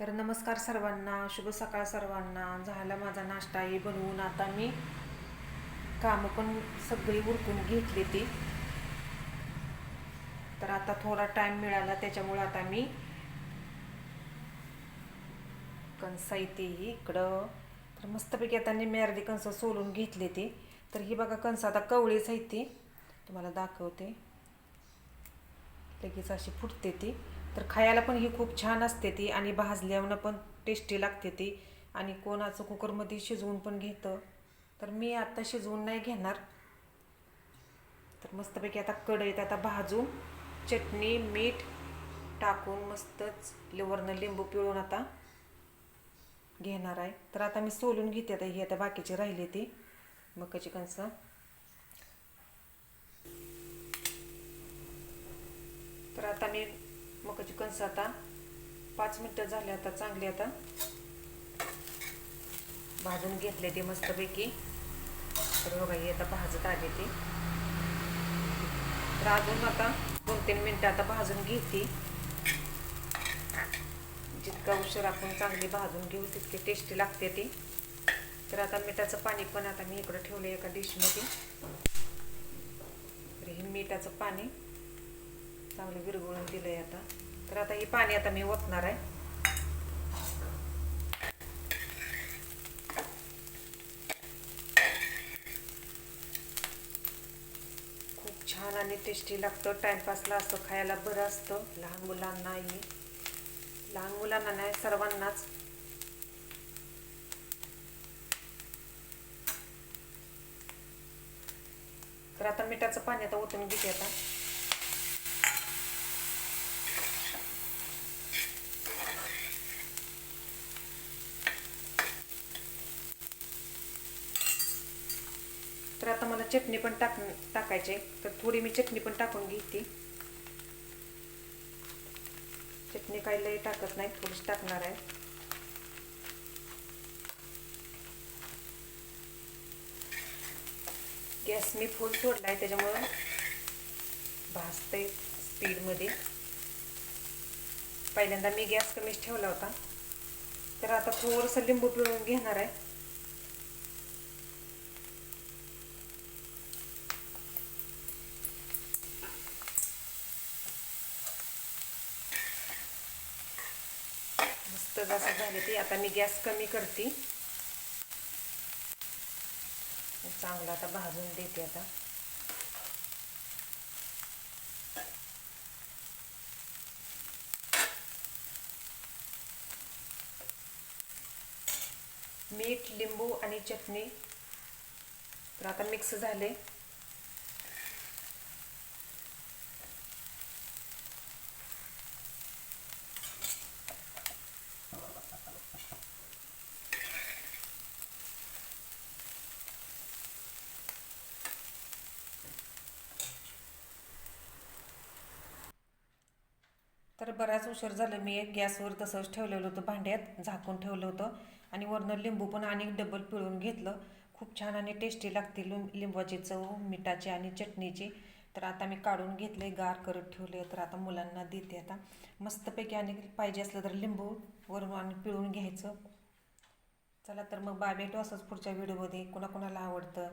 तर नमस्कार सर्वांना शुभ सकाळ सर्वांना. झाला माझा नाश्ताही बनवून आता मी कामं पण सगळी उरकून घेतली ती. तर आता थोडा टाईम मिळाला त्याच्यामुळं आता मी कणस ती इकडं. तर मस्तपैकी आता निम्मी अर्धी कणसं सोलून घेतली ती. तर ही बघा कणसं आता कवळीच आहे ती. तुम्हाला दाखवते. लगेच अशी फुटते ती. तर खायला पण ही खूप छान असते ती आणि भाजल्यावर पण टेस्टी लागते ती. आणि कोणाचं कुकरमध्ये शिजवून पण घेतं. तर मी आत्ता शिजवून नाही घेणार. तर मस्तपैकी आता कढईत आता भाजून चटणी मीठ टाकून मस्तच लिवरनं लिंबू पिळून आता घेणार आहे. तर आता मी सोलून घेते आता ही आता बाकीची राहिली ती. मकाची कणसं. तर आता मी मकाची कणस आता पाच मिनटं झाले आता चांगली आता. भाजून घेतले ते मस्तपैकी. तर बघा ही आता भाजत आली ते. तर अजून आता दोन तीन मिनटं आता भाजून घेते. जितका उशीर आपण चांगली भाजून घेऊ तितकी टेस्टी लागते ती. तर आता मिठाचं पाणी पण आता मी इकडं ठेवलं एका डिशमध्ये तर हे मिठाचं पाणी चांगलं विरघळून दिलंय आता. तर आता हे पाणी आता मी ओतणार आहे. खूप छान आणि टेस्टी लागतं. टाइमपासला असं खायला बरं असतं. लहान मुलांनाही लहान मुलांना नाही सर्वांनाच. तर आता मिठाचं पाणी आता ओतून घेते आता. तर आता मला चटणी पण टाक टाकायची तर थोडी मी चटणी पण टाकून घेते. चटणी काही लई टाकत नाही थोडीशी टाकणार आहे. गॅस मी फुल सोडला आहे त्याच्यामुळं भाजते स्पीडमध्ये. पहिल्यांदा मी गॅस कमीच ठेवला होता. तर आता थोडंसं लिंबू पिळून घेणार आहे. तर जसं झाले ते. आता मी गॅस कमी करते. चांगलं आता भाजून देते आता. मीठ लिंबू आणि चटणी. तर आता मिक्स झाले. तर बराच उशीर झालं मी एक गॅसवर तसंच ठेवलेलं होतं भांड्यात झाकून ठेवलं होतं आणि वरनं लिंबू पण आणि डबल पिळून घेतलं. खूप छान आणि टेस्टी लागते लिंबाची चव मिठाची आणि चटणीची. तर आता मी काढून घेतले गार करत ठेवले तर आता मुलांना देते आता. मस्तपैकी आणि पाहिजे असलं तर लिंबू वरून आणि पिळून घ्यायचं. चला तर मग बाय भेटू असंच पुढच्या व्हिडिओमध्ये कोणाकोणाला आवडतं?